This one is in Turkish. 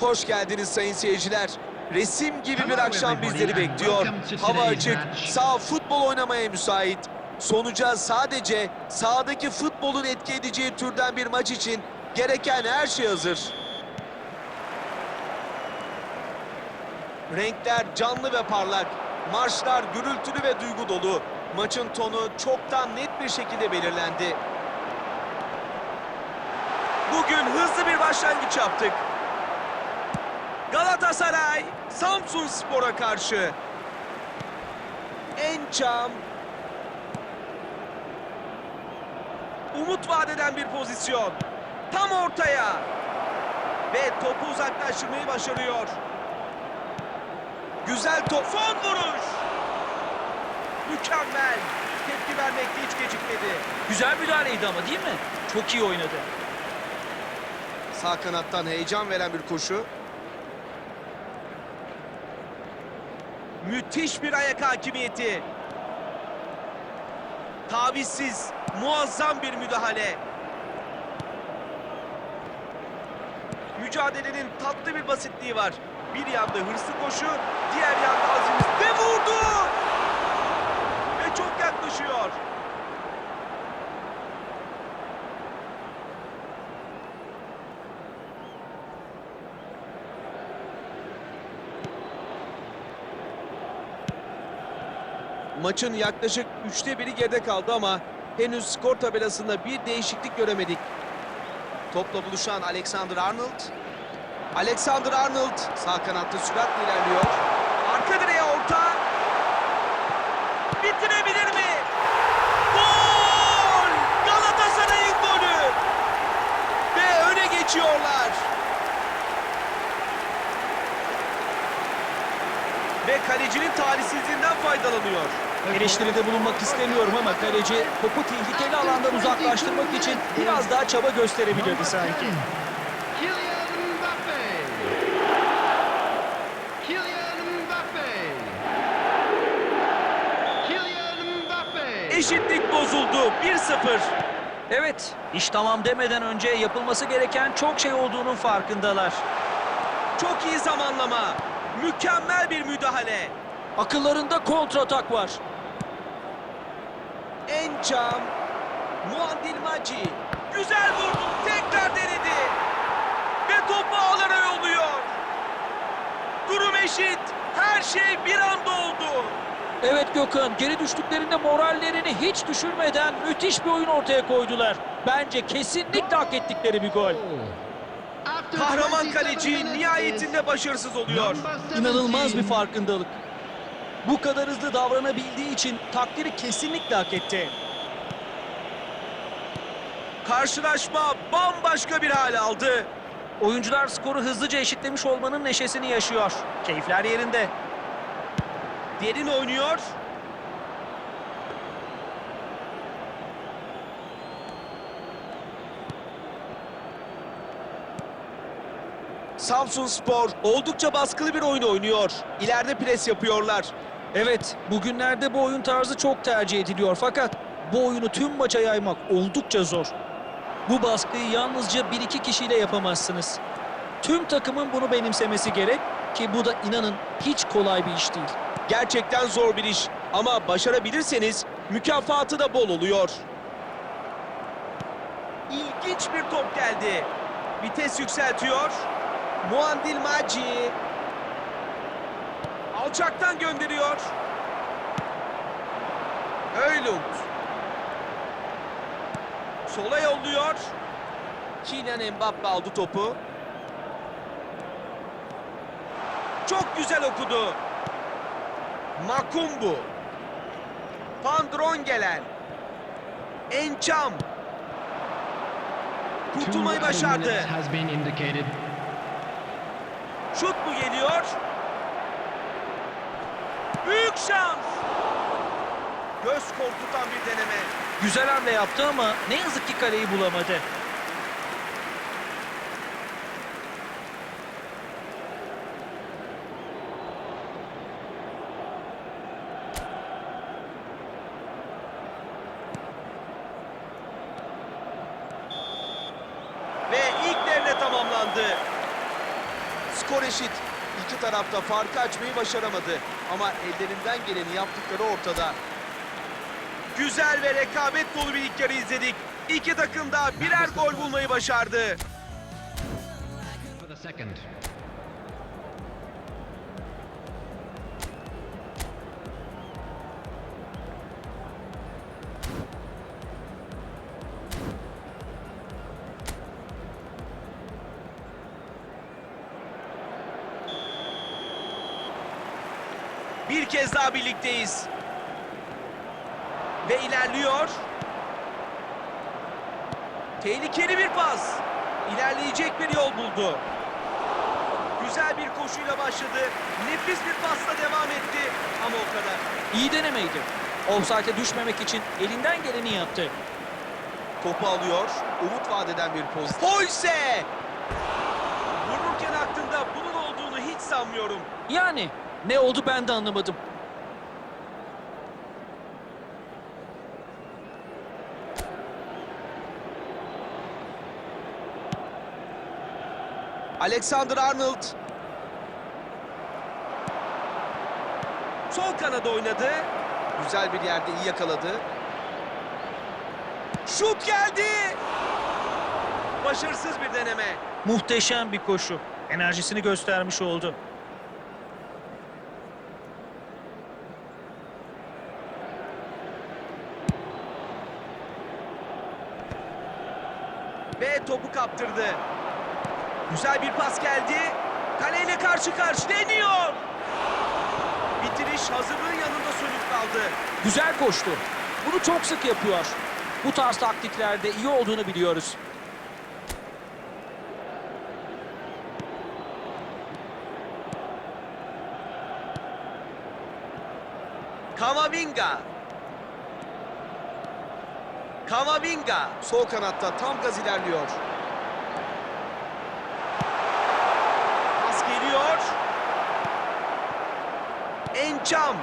Hoş geldiniz sayın seyirciler. Resim gibi bir akşam bizleri bekliyor. Hava açık, sağ futbol oynamaya müsait. Sonuca sadece sahadaki futbolun etki edeceği türden bir maç için gereken her şey hazır. Renkler canlı ve parlak. Marşlar gürültülü ve duygu dolu. Maçın tonu çoktan net bir şekilde belirlendi. Bugün hızlı bir başlangıç yaptık. Galatasaray Samsun Spor'a karşı. Ençam. Umut vadeden bir pozisyon. Tam ortaya. Ve topu uzaklaştırmayı başarıyor. Güzel top. Son vuruş. Mükemmel. Tepki vermekte hiç gecikmedi. Güzel müdahaleydi ama değil mi? Çok iyi oynadı. Sağ kanattan heyecan veren bir koşu. Müthiş bir ayak hakimiyeti. Tavizsiz, muazzam bir müdahale. Mücadelenin tatlı bir basitliği var. Bir yanda hırslı koşu, diğer yanda azimiz ve vurdu! Ve çok yaklaşıyor. Maçın yaklaşık üçte biri geride kaldı ama henüz skor tabelasında bir değişiklik göremedik. Topla buluşan Alexander Arnold. Alexander Arnold sağ kanatta süratle ilerliyor. Arka direğe orta. Bitirebilir mi? Gol! Galatasaray'ın golü! Ve öne geçiyorlar. Ve kalecinin talihsizliğinden faydalanıyor. Eleştiride bulunmak istemiyorum ama kaleci topu tehlikeli alandan uzaklaştırmak için biraz daha çaba gösterebilirdi sanki. Eşitlik bozuldu. 1-0. Evet, iş tamam demeden önce yapılması gereken çok şey olduğunun farkındalar. Çok iyi zamanlama. Mükemmel bir müdahale. Akıllarında kontratak var. Encam. Muandil Maci. Güzel vurdu. Tekrar denedi. Ve topu ağlara yolluyor. Durum eşit. Her şey bir anda oldu. Evet Gökhan, geri düştüklerinde morallerini hiç düşürmeden müthiş bir oyun ortaya koydular. Bence kesinlikle hak ettikleri bir gol. Kahraman 27 kaleci nihayetinde başarısız oluyor. İnanılmaz 17. bir farkındalık. Bu kadar hızlı davranabildiği için takdiri kesinlikle hak etti. Karşılaşma bambaşka bir hal aldı. Oyuncular skoru hızlıca eşitlemiş olmanın neşesini yaşıyor. Keyifler yerinde. Derin oynuyor. Samsun Spor oldukça baskılı bir oyun oynuyor. İleride pres yapıyorlar. Evet, bugünlerde bu oyun tarzı çok tercih ediliyor fakat bu oyunu tüm maça yaymak oldukça zor. Bu baskıyı yalnızca bir iki kişiyle yapamazsınız. Tüm takımın bunu benimsemesi gerek ki bu da inanın hiç kolay bir iş değil. Gerçekten zor bir iş ama başarabilirseniz mükafatı da bol oluyor. İlginç bir top geldi. Vites yükseltiyor. Muandil Maci. Alçaktan gönderiyor. Öylund. Sola yolluyor. Kylian Mbappe aldı topu. Çok güzel okudu. Makumbu. Pandron gelen. Two Kurtulmayı başardı. Şut mu geliyor? Büyük şans. Göz korkutan bir deneme. Güzel hamle yaptı ama ne yazık ki kaleyi bulamadı. Ve ilk devre tamamlandı. Skor eşit. İki tarafta farkı açmayı başaramadı. Ama ellerinden geleni yaptıkları ortada. Güzel ve rekabet dolu bir ilk yarı izledik. İki takım da birer gol bulmayı başardı. Bir kez daha birlikteyiz. Ve ilerliyor. Tehlikeli bir pas. İlerleyecek bir yol buldu. Güzel bir koşuyla başladı. Nefis bir pasla devam etti. Ama o kadar. İyi denemeydi. Offside'e düşmemek için elinden geleni yaptı. Topu alıyor. Umut vadeden bir pozisyon. Poyse! Vururken aklında bunun olduğunu hiç sanmıyorum. Yani ne oldu ben de anlamadım. Alexander Arnold. Sol kanada oynadı. Güzel bir yerde iyi yakaladı. Şut geldi. Başarısız bir deneme. Muhteşem bir koşu. Enerjisini göstermiş oldu. Ve topu kaptırdı. Güzel bir pas geldi. Kaleyle karşı karşı deniyor. Bitiriş hazırlığın yanında sönük kaldı. Güzel koştu. Bunu çok sık yapıyor. Bu tarz taktiklerde iyi olduğunu biliyoruz. Kamavinga. Kamavinga sol kanatta tam gaz ilerliyor. Pas geliyor. Ençam